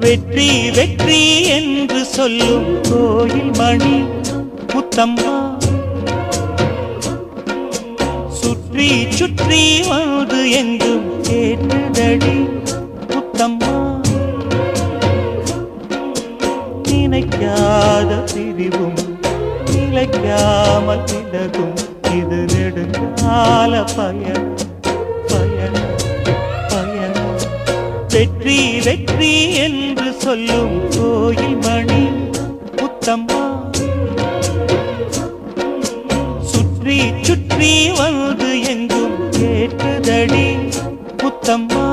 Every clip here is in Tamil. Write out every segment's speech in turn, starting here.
வெற்றி வெற்றி என்று சொல்லும் கோயில் மணி முத்தம்மா சுற்றி சுற்றி வந்து எங்கும் கேட்டுதடி முத்தம்மா நினைக்காத பிரிவும் நிலைக்காமல் விலகும். இது நெடுங்கால பயணம் வெற்றி வெற்றி என்று சொல்லும் கோயில் மணி முத்தம்மா. சுற்றி சுற்றி வந்து எங்கும் கேட்டுதடி முத்தம்மா.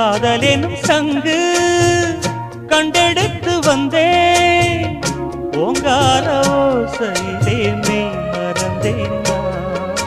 காதலெனும் சங்கு கண்டெடுத்து வந்தேன் ஓங்கார ஓசையிலே மெய் மறந்தேன் நான்.